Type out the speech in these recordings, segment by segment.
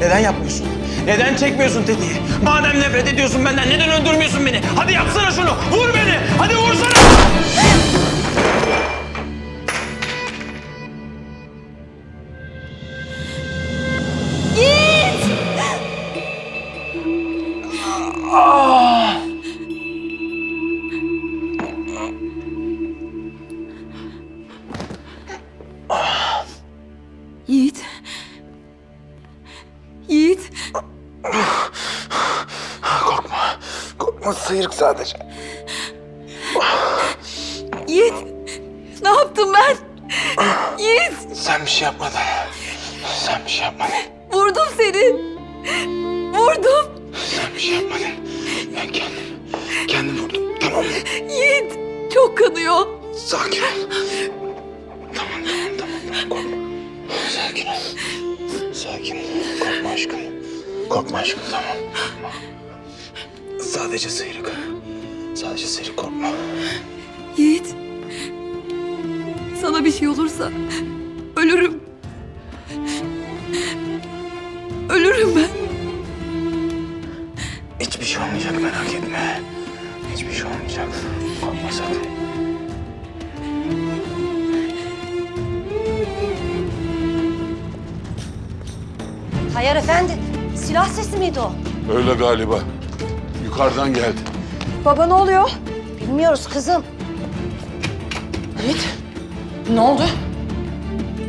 Neden yapmıyorsun? Neden çekmiyorsun tetiği? Madem nefret ediyorsun benden neden öldürmüyorsun beni? Hadi yapsana şunu. Vur beni. Hadi vursana. Yiğit. Sadece. Yiğit. Ne yaptım ben? Yiğit. Sen bir şey yapmadın. Sen bir şey yapmadın. Vurdum seni. Vurdum. Sen bir şey yapmadın. Ben kendim, kendim vurdum. Tamam mı? Yiğit. Çok kanıyor. Sakin ol. Tamam, tamam, tamam. tamam. Korkma. Sakin ol. Sakin ol. Korkma aşkım. Korkma aşkım, tamam. Sadece sıyrık. Sadece sıyrık korkma. Yiğit. Sana bir şey olursa ölürüm. Ölürüm ben. Hiçbir şey olmayacak merak etme. Hiçbir şey olmayacak. Korkma sakın. Hayır efendi. Silah sesi miydi o? Öyle galiba. Yukarıdan geldi. Baba ne oluyor? Bilmiyoruz kızım. Yiğit. Ne oldu?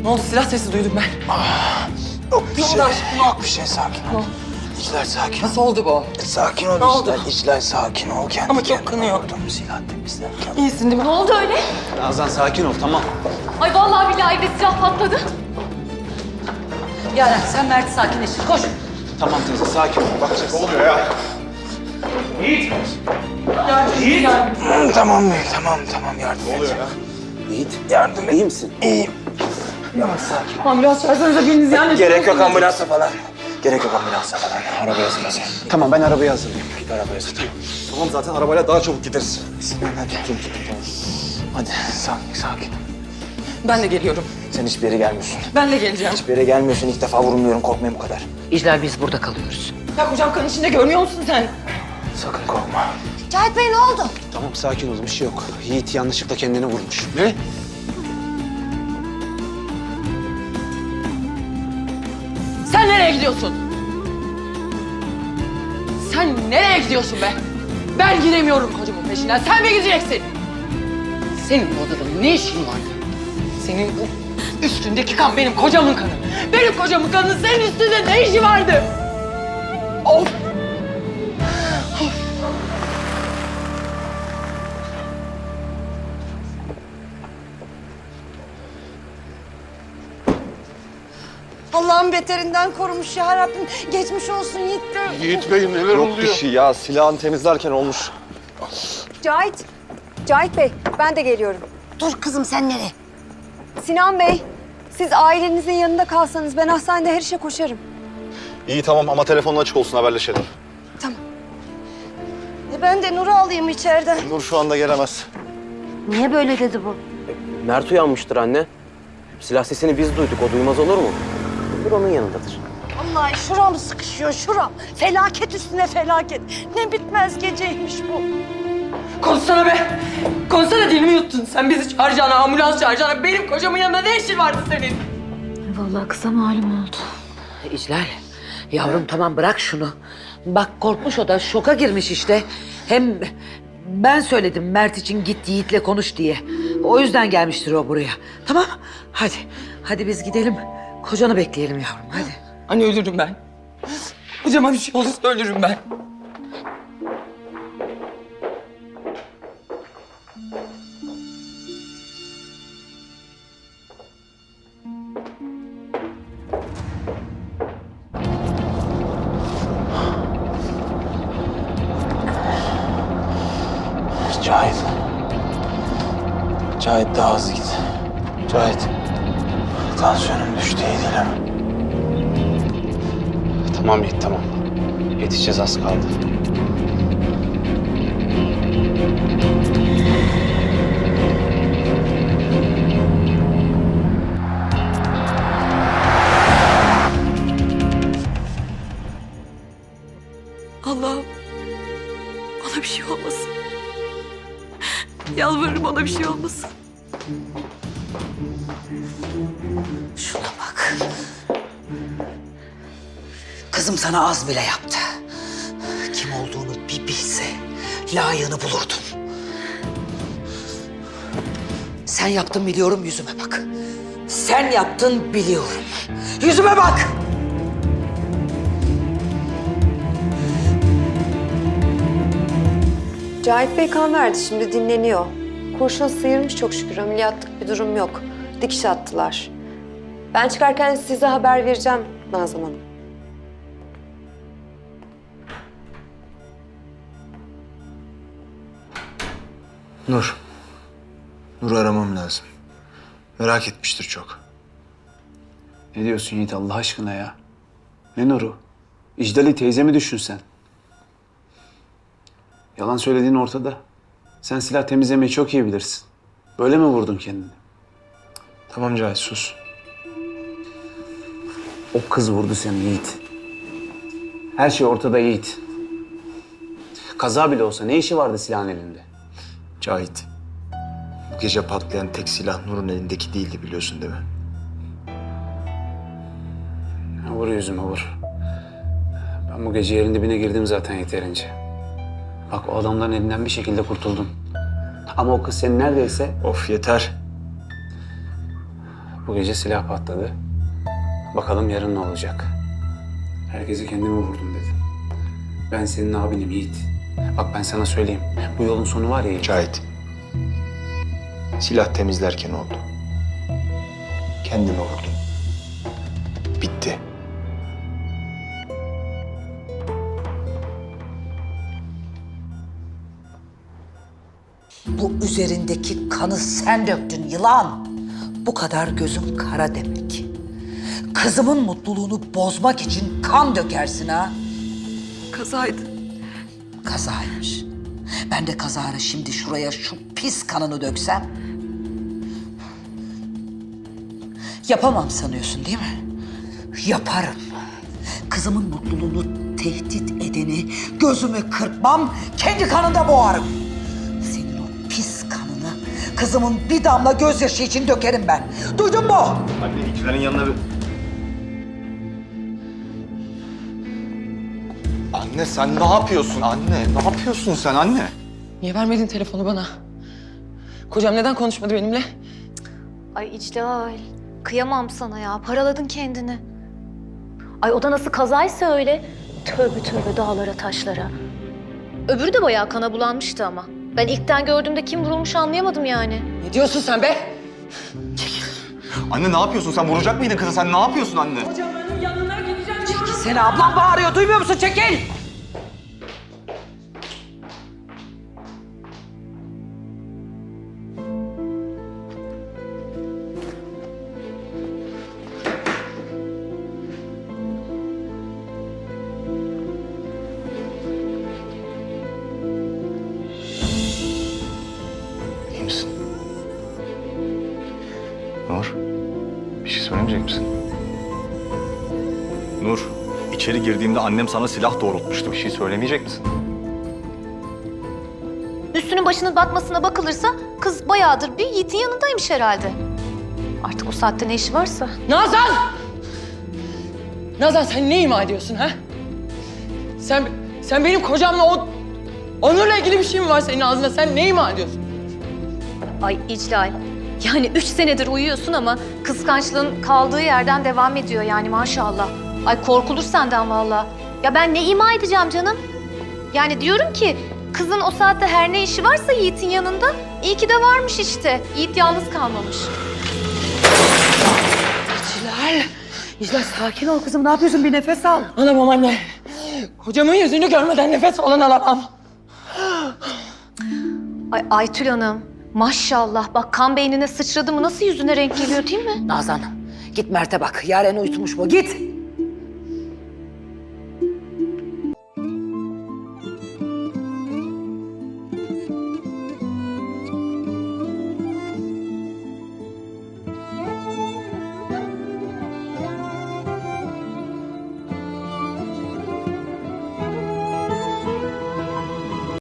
Ne oldu? Silah sesi duydum ben. Yok bir şey. Yok bir şey sakin ol. İclal sakin ol. Nasıl oldu bu? Sakin ol Ne oldu? İclal. Sakin ol. Kendi Ama çok kanıyor. vurdum silah temizlerken. İyisin değil mi? Ne oldu öyle? Nazan sakin ol tamam. Ay vallahi billahi evde silah patladı. Yaren sen Mert'i sakinleştir. Koş. Tamam teyze sakin ol. Bak ne oluyor ya? Yiğit. Yiğit. Tamam mı? Tamam tamam yardım Ne oluyor ya? Yiğit yardım et. İyi misin? İyiyim. Yavaş sakin. Ambulans çağırsanıza biriniz yani. Gerek yok ambulansa falan. Gerek yok ambulansa falan. Arabayı hazırla sen. Tamam ben arabayı hazırlayayım. Arabayı hazırlayayım. Tamam zaten arabayla daha çabuk gideriz. Sinan hadi. Hadi sakin sakin. Ben de geliyorum. Sen hiçbir yere gelmiyorsun. Ben de geleceğim. Hiçbir yere gelmiyorsun. İlk defa vurulmuyorum. Korkmayın bu kadar. İclal biz burada kalıyoruz. Ya kocam kan içinde görmüyor musun sen? Sakın korkma. Cahit Bey ne oldu? Tamam sakin ol bir şey yok. Yiğit yanlışlıkla kendini vurmuş. Ne? Sen nereye gidiyorsun? Sen nereye gidiyorsun be? Ben gidemiyorum kocamın peşinden. Sen mi gideceksin? Senin bu odada ne işin vardı? Senin bu üstündeki kan benim kocamın kanı. Benim kocamın kanı senin üstünde ne işi vardı? Of! Allah'ın beterinden korumuş ya Rabbim. Geçmiş olsun Yiğit Bey. Yiğit Bey neler Yok bir oluyor? şey ya silahını temizlerken olmuş. Cahit, Cahit Bey, ben de geliyorum. Dur kızım sen nereye? Sinan Bey, siz ailenizin yanında kalsanız ben hastanede her işe koşarım. İyi tamam ama telefonun açık olsun haberleşelim. E ben de Nur'u alayım içeriden. Nur şu anda gelemez. Niye böyle dedi bu? Mert uyanmıştır anne. Silah sesini biz duyduk. O duymaz olur mu? Dur onun yanındadır. Vallahi şuram sıkışıyor şuram. Felaket üstüne felaket. Ne bitmez geceymiş bu. Konuşsana be! Konuşsana dilimi yuttun. Sen bizi çağıracağına, ambulans çağıracağına benim kocamın yanında ne işin vardı senin? Vallahi kısa malum oldu. İclal yavrum tamam bırak şunu. Bak korkmuş o da şoka girmiş işte. Hem ben söyledim Mert için git Yiğit'le konuş diye. O yüzden gelmiştir o buraya. Tamam hadi hadi biz gidelim. Kocanı bekleyelim yavrum hadi. Anne ölürüm ben. Kocama bir şey olursa ölürüm ben. Cahit. Cahit daha hızlı git. Cahit. Tansiyonum düştü iyi. Tamam Yiğit tamam. Yetişeceğiz az kaldı. Allah'ım ona bir şey olmasın. Yalvarırım ona bir şey olmasın. Şuna bak. Kızım sana az bile yaptı. Kim olduğunu bir bilse layığını bulurdun. Sen yaptın biliyorum yüzüme bak. Sen yaptın biliyorum. Yüzüme bak. Cahit Bey kan verdi şimdi dinleniyor. Kurşun sıyırmış çok şükür ameliyatlık bir durum yok. Dikiş attılar. Ben çıkarken size haber vereceğim Nazan Hanım. Nur. Nur'u aramam lazım. Merak etmiştir çok. Ne diyorsun Yiğit Allah aşkına ya? Ne Nur'u? İcdali teyzemi düşün sen. Yalan söylediğin ortada. Sen silah temizlemeyi çok iyi bilirsin. Böyle mi vurdun kendini? Tamam Cahit sus. O kız vurdu seni Yiğit. Her şey ortada Yiğit. Kaza bile olsa ne işi vardı silahın elinde? Cahit. Bu gece patlayan tek silah Nur'un elindeki değildi biliyorsun değil mi? Vur yüzüme vur. Ben bu gece yerin dibine girdim zaten yeterince. Bak o adamların elinden bir şekilde kurtuldun. Ama o kız senin neredeyse Of yeter. Bu gece silah patladı. Bakalım yarın ne olacak. Herkese kendimi vurdum dedi. Ben senin abinim Yiğit. Bak ben sana söyleyeyim. Bu yolun sonu var ya Yiğit. Cahit. Silah temizlerken oldu. Kendimi vurdum. Bitti. Bu üzerindeki kanı sen döktün yılan. Bu kadar gözüm kara demek. Kızımın mutluluğunu bozmak için kan dökersin ha. Kazaydı. Kazaymış. Ben de kazara şimdi şuraya şu pis kanını döksem. Yapamam sanıyorsun değil mi? Yaparım. Kızımın mutluluğunu tehdit edeni gözümü kırpmam, kendi kanında boğarım. Kızımın bir damla gözyaşı için dökerim ben. Duydun mu? Anne ikilerin yanına bir... Anne sen ne yapıyorsun anne? Ne yapıyorsun sen anne? Niye vermedin telefonu bana? Kocam neden konuşmadı benimle? Ay İclal, kıyamam sana ya. Paraladın kendini. Ay o da nasıl kazaysa öyle. Tövbe tövbe dağlara taşlara. Öbürü de bayağı kana bulanmıştı ama. Ben ilkten gördüğümde kim vurulmuş anlayamadım yani. Ne diyorsun sen be? Anne ne yapıyorsun? Sen vuracak mıydın kızı? Sen ne yapıyorsun anne? Seni ablam bağırıyor, duymuyor musun? Çekil! İçeri girdiğimde annem sana silah doğrultmuştu. Bir şey söylemeyecek misin? Üstünün başının batmasına bakılırsa kız bayağıdır bir Yiğit'in yanındaymış herhalde. Artık o saatte ne işi varsa. Nazan! Nazan sen ne ima ediyorsun ha? Sen sen benim kocamla o Onur'la ilgili bir şey mi var senin ağzında? Sen ne ima ediyorsun? Ay İclal, yani üç senedir uyuyorsun ama kıskançlığın kaldığı yerden devam ediyor yani maşallah. Ay korkulur senden vallahi. Ya ben ne ima edeceğim canım? Yani diyorum ki kızın o saatte her ne işi varsa Yiğit'in yanında iyi ki de varmış işte. Yiğit yalnız kalmamış. İclal, İclal sakin ol kızım. Ne yapıyorsun? Bir nefes al. Alamam anne. Kocamın yüzünü görmeden nefes falan alamam. Ay Aytül Hanım maşallah bak kan beynine sıçradı mı nasıl yüzüne renk geliyor değil mi? Nazan, git Mert'e bak. Yaren uyutmuş mu? Git.